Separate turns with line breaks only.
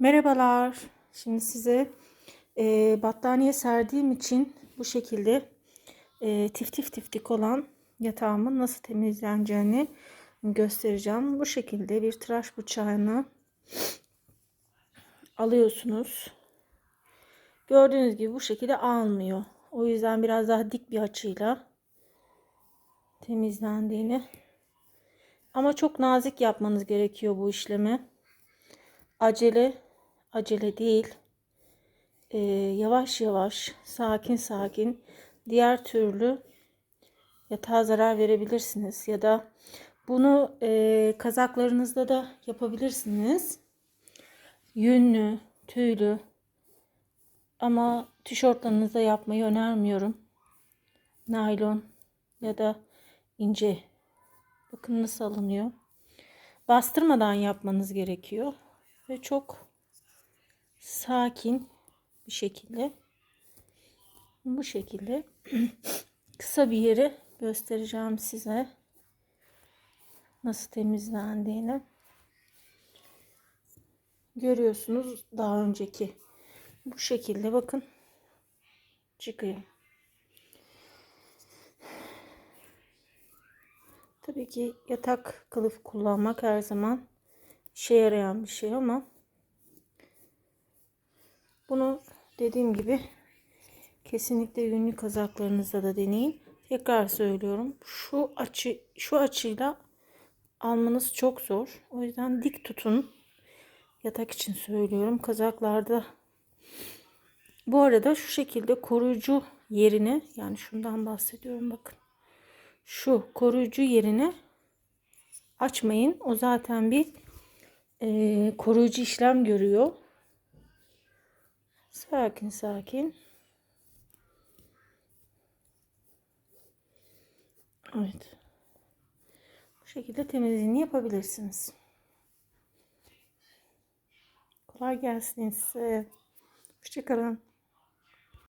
Merhabalar. Şimdi size e, battaniye serdiğim için bu şekilde e, tiftif tiftik olan yatağımın nasıl temizleneceğini göstereceğim. Bu şekilde bir tıraş bıçağını alıyorsunuz. Gördüğünüz gibi bu şekilde almıyor. O yüzden biraz daha dik bir açıyla temizlendiğini ama çok nazik yapmanız gerekiyor bu işlemi. Acele acele değil. Ee, yavaş yavaş, sakin sakin. Diğer türlü yatağa zarar verebilirsiniz. Ya da bunu e, kazaklarınızda da yapabilirsiniz. Yünlü, tüylü. Ama tişörtlerinize yapmayı önermiyorum. Naylon ya da ince. Bakın nasıl alınıyor. Bastırmadan yapmanız gerekiyor. Ve çok sakin bir şekilde bu şekilde kısa bir yeri göstereceğim size. Nasıl temizlendiğini. Görüyorsunuz daha önceki. Bu şekilde bakın çıkıyor. Tabii ki yatak kılıf kullanmak her zaman işe yarayan bir şey ama bunu dediğim gibi kesinlikle yünlü kazaklarınızda da deneyin. Tekrar söylüyorum. Şu açı şu açıyla almanız çok zor. O yüzden dik tutun. Yatak için söylüyorum. Kazaklarda bu arada şu şekilde koruyucu yerine yani şundan bahsediyorum bakın. Şu koruyucu yerine açmayın. O zaten bir e, koruyucu işlem görüyor. Sakin sakin. Evet. Bu şekilde temizliğini yapabilirsiniz. Kolay gelsin size. Hoşçakalın.